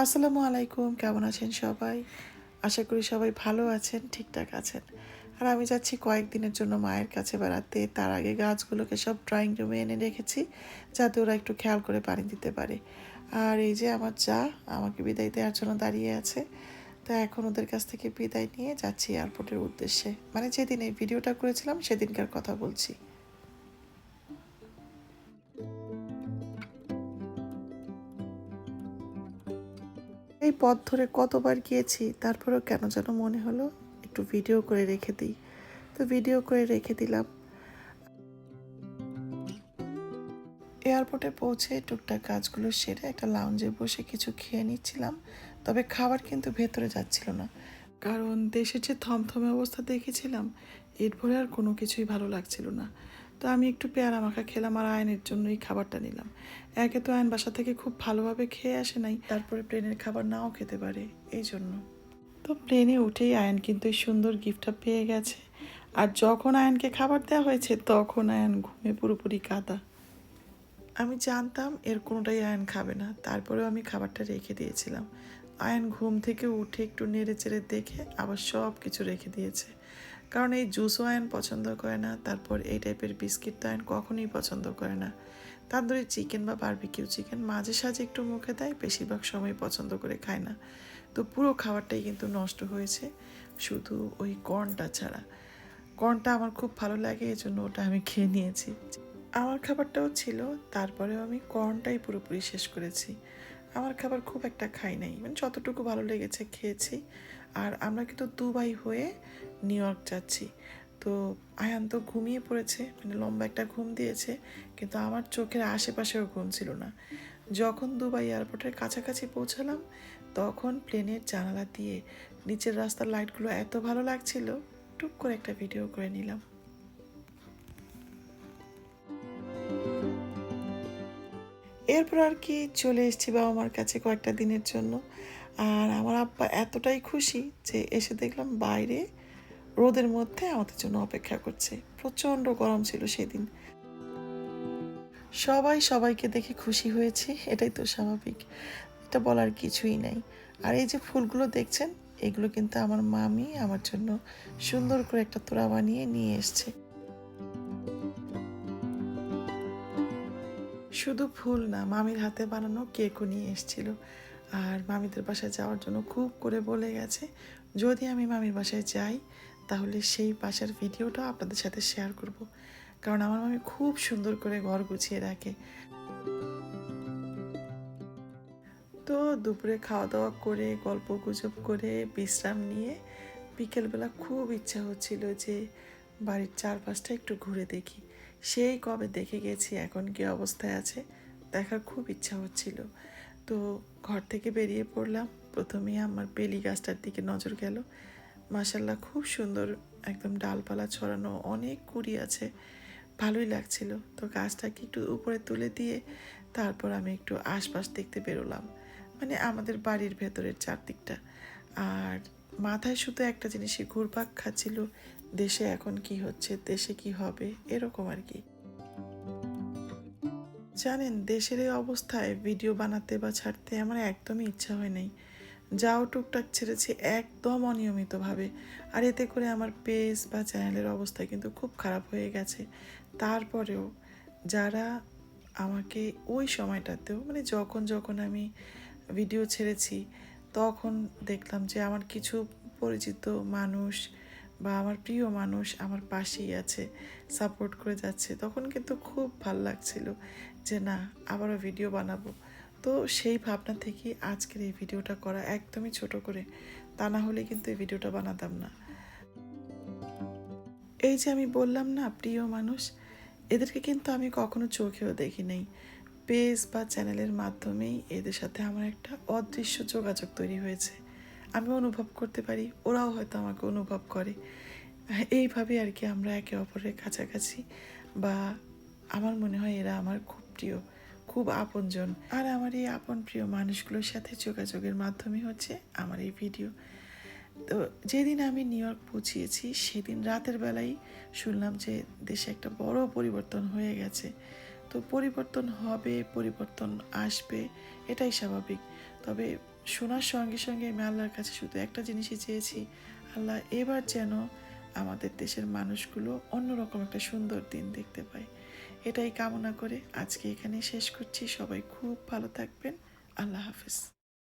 আসসালামু আলাইকুম, কেমন আছেন সবাই? আশা করি সবাই ভালো আছেন, ঠিকঠাক আছেন। আর আমি যাচ্ছি কয়েকদিনের জন্য মায়ের কাছে বেড়াতে। তার আগে গাছগুলোকে সব ড্রয়িং রুমে এনে রেখেছি, যাতে ওরা একটু খেয়াল করে পানি দিতে পারে। আর এই যে আমার যা, আমাকে বিদায় দেওয়ার জন্য দাঁড়িয়ে আছে। তা এখন ওদের কাছ থেকে বিদায় নিয়ে যাচ্ছি এয়ারপোর্টের উদ্দেশ্যে। মানে যেদিন এই ভিডিওটা করেছিলাম, সেদিনকার কথা বলছি। এই পথ ধরে কতবার গিয়েছি, তারপরেও কেন যেন মনে হলো একটু ভিডিও করে রেখে দিই। তো ভিডিও করে রেখে দিলাম। এয়ারপোর্টে পৌঁছে টুকটাক কাজগুলো সেরে একটা লাউঞ্জে বসে কিছু খেয়ে নিচ্ছিলাম, তবে খাবার কিন্তু ভেতরে যাচ্ছিল না। কারণ দেশের যে থমথমে অবস্থা দেখেছিলাম, এরপরে আর কোনো কিছুই ভালো লাগছিল না। তো আমি একটু পেয়ারা মাখা খেলাম আর আয়নের জন্য এই খাবারটা নিলাম। একে তো আয়ন বাসা থেকে খুব ভালোভাবে খেয়ে আসে নাই, তারপরে প্লেনের খাবার নাও খেতে পারে, এই জন্য। তো প্লেনে উঠেই আয়ন কিন্তু এই সুন্দর গিফটটা পেয়ে গেছে। আর যখন আয়নকে খাবার দেওয়া হয়েছে, তখন আয়ন ঘুমে পুরোপুরি কাদা। আমি জানতাম এর কোনোটাই আয়ন খাবে না, তারপরেও আমি খাবারটা রেখে দিয়েছিলাম। আয়ন ঘুম থেকে উঠে একটু নেড়ে চেড়ে দেখে আবার সব কিছু রেখে দিয়েছে। কারণ এই জুসও আয়ন পছন্দ করে না, তারপর এই টাইপের বিস্কিট তো আয়ন কখনোই পছন্দ করে না। তান্দুরি চিকেন বা বারবিকিউ চিকেন মাঝে সাঝে একটু মুখে দেয়, বেশিরভাগ সময় পছন্দ করে খায় না। তো পুরো খাবারটাই কিন্তু নষ্ট হয়েছে, শুধু ওই কর্নটা ছাড়া। কর্নটা আমার খুব ভালো লাগে এই জন্য ওটা আমি খেয়ে নিয়েছি। আমার খাবারটাও ছিল, তারপরেও আমি কর্নটাই পুরোপুরি শেষ করেছি। আমার খাবার খুব একটা খাই নাই মানে যতটুকু ভালো লেগেছে খেয়েছি। আর আমরা কিন্তু দুবাই হয়ে নিউ ইয়র্ক যাচ্ছি। তো আয়ান তো ঘুমিয়ে পড়েছে মানে লম্বা একটা ঘুম দিয়েছে, কিন্তু আমার চোখের আশেপাশেও ঘুম ছিল না। যখন দুবাই এয়ারপোর্টের কাছাকাছি পৌঁছালাম, তখন প্লেনের জানালা দিয়ে নিচের রাস্তার লাইটগুলো এত ভালো লাগছিল, টুক করে একটা ভিডিও করে নিলাম। এরপর আর কি চলে এসেছি বাবা মার কাছে কয়েকটা দিনের জন্য। আর আমার আব্বা এতটাই খুশি যে এসে দেখলাম বাইরে রোদের মধ্যে আমাদের জন্য অপেক্ষা করছে। প্রচণ্ড গরম ছিল সেদিন। সবাই সবাইকে দেখে খুশি হয়েছি, এটাই তো স্বাভাবিক। এটা বলার কিছুই নাই। আর এই যে ফুলগুলো দেখছেন, এগুলো কিন্তু আমার মামি আমার জন্য সুন্দর করে একটা তোড়া বানিয়ে নিয়ে এসছে। শুধু ফুল না, মামির হাতে বানানো কেকও নিয়ে এসেছিল। আর মামিদের বাসায় যাওয়ার জন্য খুব করে বলে গেছে, যদি আমি মামির বাসায় যাই, তাহলে সেই বাসার ভিডিওটাও আপনাদের সাথে শেয়ার করব। কারণ আমার মামি খুব সুন্দর করে ঘর গুছিয়ে রাখে। তো দুপুরে খাওয়া দাওয়া করে, গল্প গুজব করে, বিশ্রাম নিয়ে বিকেলবেলা খুব ইচ্ছা হচ্ছিল যে বাড়ির চারপাশটা একটু ঘুরে দেখি। সেই কবে দেখে গেছি এখন কি অবস্থায় আছে, দেখার খুব ইচ্ছা হচ্ছিল। তো ঘর থেকে বেরিয়ে পড়লাম, প্রথমেই আমার বেলি গাছটার দিকে নজর গেল। মাসাল্লাহ খুব সুন্দর একদম ডালপালা ছড়ানো অনেক কুড়ি আছে, ভালোই লাগছিল। তো গাছটাকে একটু উপরে তুলে দিয়ে তারপর আমি একটু আশপাশ দেখতে বেরোলাম। মানে আমাদের বাড়ির ভেতরের চারদিকটা। আর মাথায় শুধু একটা জিনিসই ঘুরপাক খাচ্ছিল, দেশে এখন কি হচ্ছে, দেশে কি হবে, এরকম আর কি। জানেন, দেশের এই অবস্থায় ভিডিও বানাতে বা ছাড়তে আমার একদমই ইচ্ছা হয় নাই। যাও টুকটাক ছেড়েছি একদম অনিয়মিতভাবে। আর এতে করে আমার পেজ বা চ্যানেলের অবস্থা কিন্তু খুব খারাপ হয়ে গেছে। তারপরেও যারা আমাকে ওই সময়টাতেও মানে যখন যখন আমি ভিডিও ছেড়েছি তখন দেখলাম যে আমার কিছু পরিচিত মানুষ বা আমার প্রিয় মানুষ আমার পাশেই আছে সাপোর্ট করে যাচ্ছে। তখন কিন্তু খুব ভালো লাগছিল যে না, আবারও ভিডিও বানাবো। তো সেই ভাবনা থেকে আজকের এই ভিডিওটা করা একদমই ছোট করে, তা না হলে কিন্তু এই ভিডিওটা বানাতাম না। এই যে আমি বললাম না, প্রিয় মানুষ, এদেরকে কিন্তু আমি কখনো চোখেও দেখি নাই। পেজ বা চ্যানেলের মাধ্যমেই এদের সাথে আমার একটা অদৃশ্য যোগাযোগ তৈরি হয়েছে। আমি অনুভব করতে পারি, ওরাও হয়তো আমাকে অনুভব করে। এইভাবে আর কি আমরা একে অপরের কাছাকাছি বা আমার মনে হয় এরা আমার খুব প্রিয়, খুব আপনজন। আর আমার এই আপন প্রিয় মানুষগুলোর সাথে যোগাযোগের মাধ্যমে হচ্ছে আমার এই ভিডিও। তো যেদিন আমি নিউ ইয়র্ক পৌঁছিয়েছি, সেদিন রাতের বেলায় শুনলাম যে দেশে একটা বড় পরিবর্তন হয়ে গেছে। তো পরিবর্তন হবে, পরিবর্তন আসবে, এটাই স্বাভাবিক। তবে শোনার সঙ্গে সঙ্গে আমি আল্লাহর কাছে শুধু একটা জিনিসই চেয়েছি, আল্লাহ এবার যেন আমাদের দেশের মানুষগুলো অন্যরকম একটা সুন্দর দিন দেখতে পায়। এটাই কামনা করে আজকে এখানে শেষ করছি। সবাই খুব ভালো থাকবেন। আল্লাহ হাফিজ।